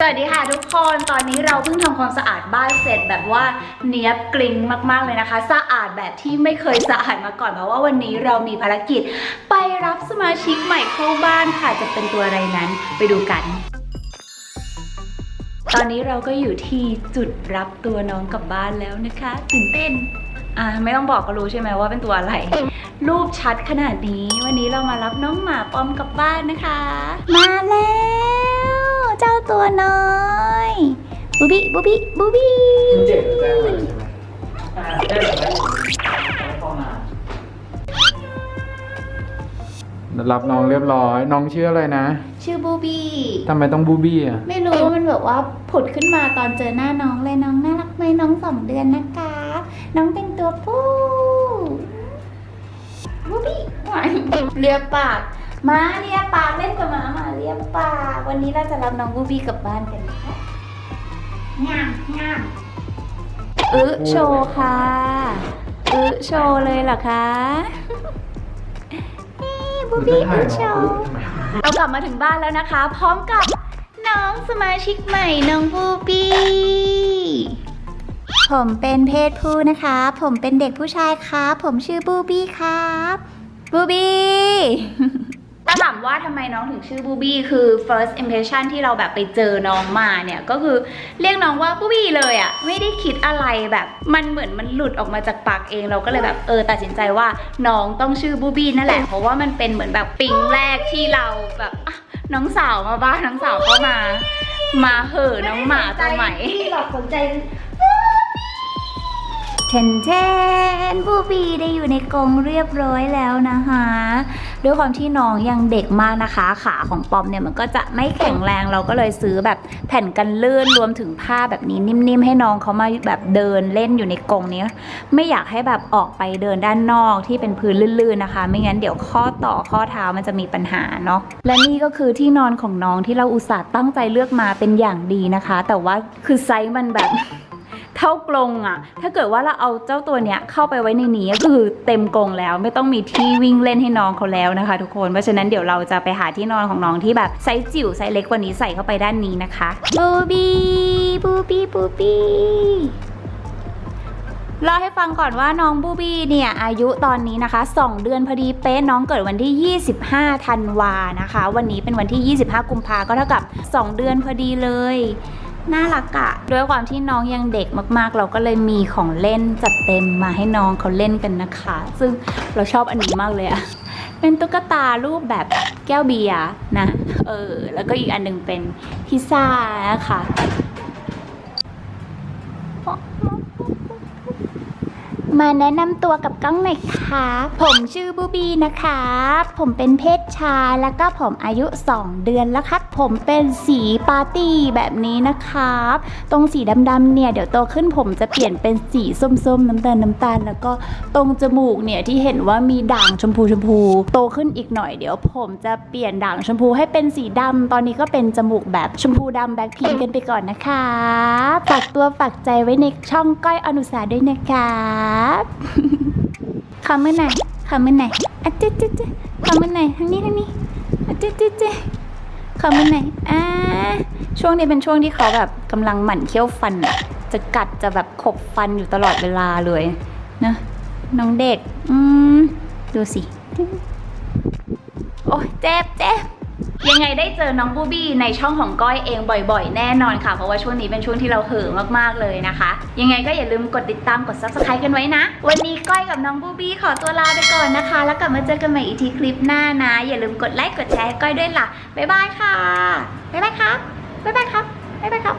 สวัสดีค่ะทุกคน ตอนนี้เราเพิ่งทำความสะอาดบ้านเสร็จแบบว่าเนี้ยบกริ้งมากๆเลยนะคะ สะอาดแบบที่ไม่เคยสะอาดมาก่อนเพราะว่าวันนี้เรามีภารกิจ ไปรับสมาชิกใหม่เข้าบ้านค่ะจะเป็นตัวอะไรนั้นไปดูกัน ตอนนี้เราก็อยู่ที่จุดรับตัวน้องกลับบ้านแล้วนะคะตื่นเต้นอ่าไม่ต้องบอกก็รู้ใช่ไหมว่าเป็นตัวอะไร รูปชัดขนาดนี้ วันนี้เรามารับน้องหมาปอมกลับบ้านนะคะ มาแล้ว ตัวน้อยบูบี้บูบี้บูบี้คุณเจ็บแจ้งเลยใช่ไหมอ่าแจ้งแล้วเข้ามารับน้องเรียบร้อย น้องชื่ออะไรนะ ชื่อบูบี้ทำไมต้องบูบี้อะ ไม่รู้มันแบบว่าผุดขึ้นมาตอนเจอหน้าน้องเลยน้องน่ารักไหมน้องสองเดือนนะคะ น้องเป็นตัวผู้บูบี้หวานเลียปาก มาเลียปากเล่นกับหมามาเลียปากวันนี้เราจะรับน้องบูบี้กลับบ้านกันนะคะงามงามอึโชว์ค่ะอึโชว์เลยเหรอคะเอ้บูบี้อึโชว์เรากลับมาถึงบ้านแล้วนะคะ พร้อมกับน้องสมาชิกใหม่น้องบูบี้ผมเป็นเพศผู้นะคะ ผมเป็นเด็กผู้ชายครับผมชื่อบูบี้ครับบูบี้ ถ้าถามว่าทำไมน้องถึงชื่อบูบี้คือ first impression ที่เราแบบไปเจอน้องมาเนี่ยก็คือเรียกน้องว่าบูบี้เลยอะ่ะไม่ได้คิดอะไรแบบมันเหมือนมันหลุดออกมาจากปากเองเราก็เลยแบบเออตัดสินใจว่าน้องต้องชื่อบูบี้นั่นแหละเพราะว่ามันเป็นเหมือนแบบปิ๊งแรกที่เราแบบอะน้องสาวมาบ้านน้องสาวก็มา มาเหอะน้องหมาตัวใหม่หลอกสนใจ เทนเทนบูบีได้อยู่ในกรงเรียบร้อยแล้วนะคะด้วยความที่น้องยังเด็กมากนะคะ ขาของปอมเนี่ยมันก็จะไม่แข็งแรงเราก็เลยซื้อแบบแผ่นกันลื่นรวมถึงผ้าแบบนี้นิ่มๆ ให้น้องเขามาแบบเดินเล่นอยู่ในกรงนี้ ไม่อยากให้แบบออกไปเดินด้านนอกที่เป็นพื้นลื่นๆนะคะ ไม่งั้นเดี๋ยวข้อต่อข้อเท้ามันจะมีปัญหาเนาะและนี่ก็คือที่นอนของน้องที่เราอุตส่าห์ตั้งใจเลือกมาเป็นอย่างดีนะคะ แต่ว่าคือไซส์มันแบบ เท่ากรงอะถ้าเกิดว่าเราเอาเจ้าตัวเนี้ยเข้าไปไว้ในนี้ก็คือเต็มกรงแล้วไม่ต้องมีที่วิ่งเล่นให้น้องเขาแล้วนะคะ ทุกคนเพราะฉะนั้นเดี๋ยวเราจะไปหาที่นอนของน้องที่แบบไซส์จิ๋วไซส์เล็กกว่านี้ใส่เข้าไปด้านนี้นะคะบูบี้บูบี้บูบี้เล่าให้ฟังก่อนว่าน้องบูบี้เนี่ยอายุตอนนี้นะคะ 2 เดือนพอดีเป๊ะน้องเกิดวันที่ 25ธันวานะคะ วันนี้เป็นวันที่ 25 กุมภาก็เท่ากับ 2 เดือนพอดีเลย น่ารักอะด้วยความที่น้องยังเด็กมากๆ เราก็เลยมีของเล่นจัดเต็มมาให้น้องเขาเล่นกันนะคะ ซึ่งเราชอบอันนี้มากเลยอะเป็นตุ๊กตารูปแบบแก้วเบียร์นะ เออ แล้วก็อีกอันหนึงเป็นพิซซ่านะคะ มาแนะนำตัวกับกล้องหน่อยครับผมชื่อบูบีนะครับผมเป็นเพศชายแล้วก็ผมอายุ 2 เดือนแล้วครับ ผมเป็นสีปาร์ตี้แบบนี้นะครับ ตรงสีดำๆเนี่ยเดี๋ยวโตขึ้นผมจะเปลี่ยนเป็นสีส้มๆ น้ำตาลน้ำตาล แล้วก็ตรงจมูกเนี่ยที่เห็นว่ามีด่างชมพูชมพู โตขึ้นอีกหน่อยเดี๋ยว ผมจะเปลี่ยนด่างชมพูให้เป็นสีดำตอนนี้ก็เป็นจมูกแบบชมพูดำแบ็คพิงกันไปก่อนนะครับฝากตัวฝากใจไว้ในช่องก้อยอนุสาด้วยนะครับขอมือหน่อยขอมือหน่อยอะเจ๊เจ๊เจ๊ขอมือหน่อยทางนี้ทางนี้อะเจ๊เจ๊เจ๊ขอมือหน่อยอ่าช่วงนี้เป็นช่วงที่เขาแบบกำลังหมั่นเคี้ยวฟันอะจะกัดจะแบบขบฟันอยู่ตลอดเวลาเลยนะน้องเด็ก อืม ดูสิ โอ้ยเจ็บเจ็บ ยังไงได้เจอน้องบูบี้ในช่องของก้อยเองบ่อยๆ แน่นอนค่ะ เพราะว่าช่วงนี้เป็นช่วงที่เราเห่อมากๆเลยนะคะ ยังไงก็อย่าลืมกดติดตามกด subscribe กันไว้นะ วันนี้ก้อยกับน้องบูบี้ขอตัวลาไปก่อนนะคะ แล้วกลับมาเจอกันใหม่อีกทีคลิปหน้านะ อย่าลืมกดไลค์กดแชร์ก้อยด้วยล่ะบ๊ายบายค่ะบ๊ายบายครับบ๊ายบายครับบ๊ายบายครับ